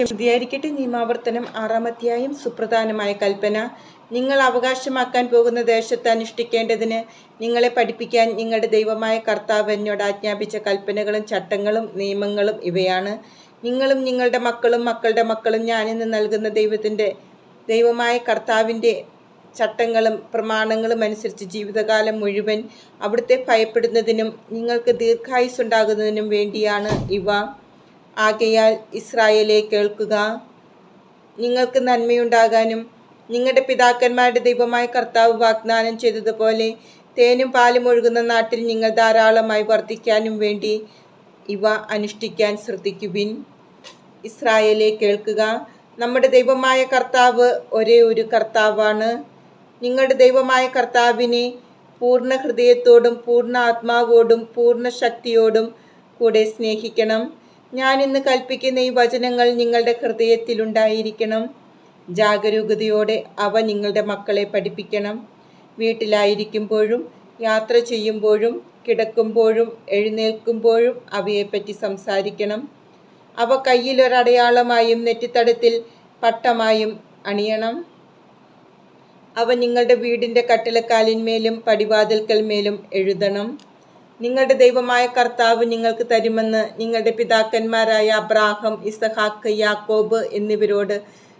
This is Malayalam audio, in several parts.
ശുദ്ധിയായിരിക്കട്ടെ നിയമാവർത്തനം ആറാം അധ്യായം സുപ്രധാനമായ കൽപ്പന. നിങ്ങൾ അവകാശമാക്കാൻ പോകുന്ന ദേശത്ത് അനുഷ്ഠിക്കേണ്ടതിന് നിങ്ങളെ പഠിപ്പിക്കാൻ നിങ്ങളുടെ ദൈവമായ കർത്താവ് എന്നോട് ആജ്ഞാപിച്ച കൽപ്പനകളും ചട്ടങ്ങളും നിയമങ്ങളും ഇവയാണ്. നിങ്ങളും നിങ്ങളുടെ മക്കളും മക്കളുടെ മക്കളും ഞാനിന്ന് നൽകുന്ന ദൈവത്തിന്റെ ദൈവമായ കർത്താവിന്റെ ചട്ടങ്ങളും പ്രമാണങ്ങളും അനുസരിച്ച് ജീവിതകാലം മുഴുവൻ അവിടുത്തെ ഭയപ്പെടുന്നതിനും നിങ്ങൾക്ക് ദീർഘായുസ് ഉണ്ടാകുന്നതിനും വേണ്ടിയാണ് ഇവ. ആകയാൽ ഇസ്രായേലെ കേൾക്കുക. നിങ്ങൾക്ക് നന്മയുണ്ടാകാനും നിങ്ങളുടെ പിതാക്കന്മാരുടെ ദൈവമായ കർത്താവ് വാഗ്ദാനം ചെയ്തതുപോലെ തേനും പാലും ഒഴുകുന്ന നാട്ടിൽ നിങ്ങൾ ധാരാളമായി വർദ്ധിക്കാനും വേണ്ടി ഇവ അനുഷ്ഠിക്കാൻ ശ്രദ്ധിക്കുവിൻ. ഇസ്രായേലെ കേൾക്കുക. നമ്മുടെ ദൈവമായ കർത്താവ് ഒരേ ഒരു കർത്താവാണ്. നിങ്ങളുടെ ദൈവമായ കർത്താവിനെ പൂർണ ഹൃദയത്തോടും പൂർണ ആത്മാവോടും പൂർണ ശക്തിയോടും കൂടെ സ്നേഹിക്കണം. ഞാൻ ഇന്ന് കൽപ്പിക്കുന്ന ഈ വചനങ്ങൾ നിങ്ങളുടെ ഹൃദയത്തിലുണ്ടായിരിക്കണം. ജാഗരൂകതയോടെ അവ നിങ്ങളുടെ മക്കളെ പഠിപ്പിക്കണം. വീട്ടിലായിരിക്കുമ്പോഴും യാത്ര ചെയ്യുമ്പോഴും കിടക്കുമ്പോഴും എഴുന്നേൽക്കുമ്പോഴും അവയെപ്പറ്റി സംസാരിക്കണം. അവ കയ്യിലൊരടയാളമായും നെറ്റിത്തടത്തിൽ പട്ടമായും അണിയണം. അവ നിങ്ങളുടെ വീടിന്റെ കട്ടിലക്കാലിന്മേലും പടിവാതിൽക്കൽ മേലും എഴുതണം. നിങ്ങളുടെ ദൈവമായ കർത്താവ് നിങ്ങൾക്ക് തരുമെന്ന് നിങ്ങളുടെ പിതാക്കന്മാരായ അബ്രാഹം ഇസഹാക്ക് യാക്കോബ് എന്നിവരോട്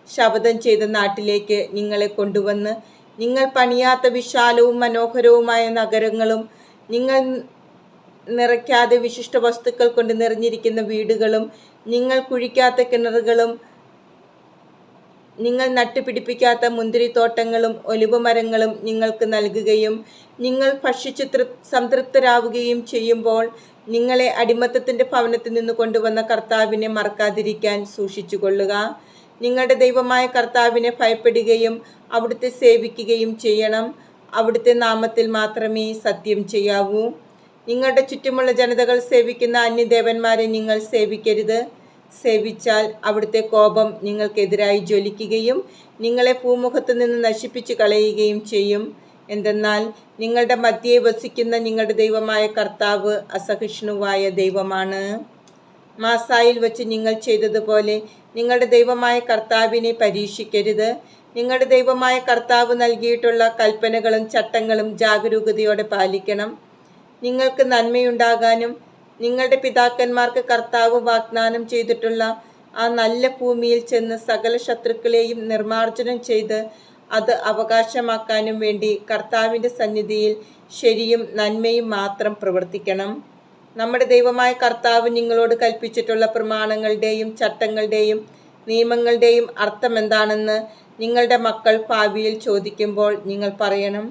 ശപഥം ചെയ്ത നാട്ടിലേക്ക് നിങ്ങളെ കൊണ്ടുവന്ന് നിങ്ങൾ പണിയാത്ത വിശാലവും മനോഹരവുമായ നഗരങ്ങളും നിങ്ങൾ നിറയ്ക്കാതെ വിശിഷ്ട വസ്തുക്കൾ കൊണ്ട് നിറഞ്ഞിരിക്കുന്ന വീടുകളും നിങ്ങൾ കുഴിക്കാത്ത കിണറുകളും നിങ്ങൾ നട്ടുപിടിപ്പിക്കാത്ത മുന്തിരിത്തോട്ടങ്ങളും ഒലിവുമരങ്ങളും നിങ്ങൾക്ക് നൽകുകയും നിങ്ങൾ ഭക്ഷിച്ച് തൃ സംതൃപ്തരാവുകയും ചെയ്യുമ്പോൾ നിങ്ങളെ അടിമത്തത്തിന്റെ ഭവനത്തിൽ നിന്ന് കൊണ്ടുവന്ന കർത്താവിനെ മറക്കാതിരിക്കാൻ സൂക്ഷിച്ചുകൊള്ളുക. നിങ്ങളുടെ ദൈവമായ കർത്താവിനെ ഭയപ്പെടുകയും അവിടുത്തെ സേവിക്കുകയും ചെയ്യണം. അവിടുത്തെ നാമത്തിൽ മാത്രമേ സത്യം ചെയ്യാവൂ. നിങ്ങളുടെ ചുറ്റുമുള്ള ജനതകൾ സേവിക്കുന്ന അന്യദേവന്മാരെ നിങ്ങൾ സേവിക്കരുത്. സേവിച്ചാൽ അവിടുത്തെ കോപം നിങ്ങൾക്കെതിരായി ജ്വലിക്കുകയും നിങ്ങളെ ഭൂമുഖത്തു നിന്ന് നശിപ്പിച്ചു കളയുകയും ചെയ്യും. എന്തെന്നാൽ നിങ്ങളുടെ മധ്യയെ വസിക്കുന്ന നിങ്ങളുടെ ദൈവമായ കർത്താവ് അസഹിഷ്ണുവായ ദൈവമാണ്. മാസായിൽ വച്ച് നിങ്ങൾ ചെയ്തതുപോലെ നിങ്ങളുടെ ദൈവമായ കർത്താവിനെ പരീക്ഷിക്കരുത്. നിങ്ങളുടെ ദൈവമായ കർത്താവ് നൽകിയിട്ടുള്ള കൽപ്പനകളും ചട്ടങ്ങളും ജാഗരൂകതയോടെ പാലിക്കണം. നിങ്ങൾക്ക് നന്മയുണ്ടാകാനും നിങ്ങളുടെ പിതാക്കന്മാർക്ക് കർത്താവ് വാഗ്ദാനം ചെയ്തിട്ടുള്ള ആ നല്ല ഭൂമിയിൽ ചെന്ന് സകല ശത്രുക്കളെയും നിർമാർജനം ചെയ്ത് അത് അവകാശമാക്കാനും വേണ്ടി കർത്താവിന്റെ സന്നിധിയിൽ ശരിയും നന്മയും മാത്രം പ്രവർത്തിക്കണം. നമ്മുടെ ദൈവമായ കർത്താവ് നിങ്ങളോട് കൽപ്പിച്ചിട്ടുള്ള പ്രമാണങ്ങളുടെയും ചട്ടങ്ങളുടെയും നിയമങ്ങളുടെയും അർത്ഥം എന്താണെന്ന് നിങ്ങളുടെ മക്കൾ ഭാവിയിൽ ചോദിക്കുമ്പോൾ നിങ്ങൾ പറയണം.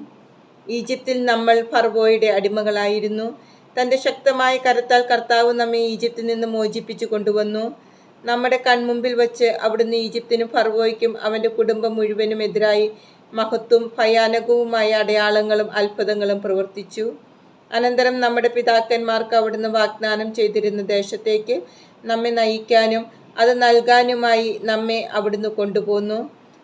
ഈജിപ്തിൽ നമ്മൾ ഫർവോയുടെ അടിമകളായിരുന്നു. തന്റെ ശക്തമായ കരത്താൽ കർത്താവ് നമ്മെ ഈജിപ്തിൽ നിന്ന് മോചിപ്പിച്ചു കൊണ്ടുവന്നു. നമ്മുടെ കൺമുമ്പിൽ വച്ച് അവിടുന്ന് ഈജിപ്തിനും ഫർവോയ്ക്കും അവന്റെ കുടുംബം മുഴുവനും എതിരായി മഹത്വം ഭയാനകവുമായ അടയാളങ്ങളും അത്ഭുതങ്ങളും പ്രവർത്തിച്ചു. അനന്തരം നമ്മുടെ പിതാക്കന്മാർക്ക് അവിടുന്ന് വാഗ്ദാനം ചെയ്തിരുന്ന ദേശത്തേക്ക് നമ്മെ നയിക്കാനും അത് നൽകാനുമായി നമ്മെ അവിടുന്ന് കൊണ്ടുപോന്നു.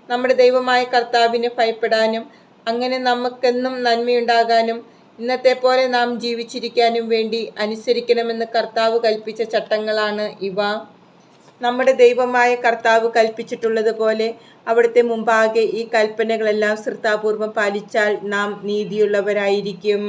നമ്മുടെ ദൈവമായ കർത്താവിനെ ഭയപ്പെടാനും അങ്ങനെ നമുക്കെന്നും നന്മയുണ്ടാകാനും ഇന്നത്തെ പോലെ നാം ജീവിച്ചിരിക്കാനും വേണ്ടി അനുസരിക്കണമെന്ന് കർത്താവ് കൽപ്പിച്ച ചട്ടങ്ങളാണ് ഇവ. നമ്മുടെ ദൈവമായ കർത്താവ് കൽപ്പിച്ചിട്ടുള്ളത് പോലെ അവിടുത്തെ മുമ്പാകെ ഈ കൽപ്പനകളെല്ലാം ശ്രദ്ധാപൂർവം പാലിച്ചാൽ നാം നീതിയുള്ളവരായിരിക്കും.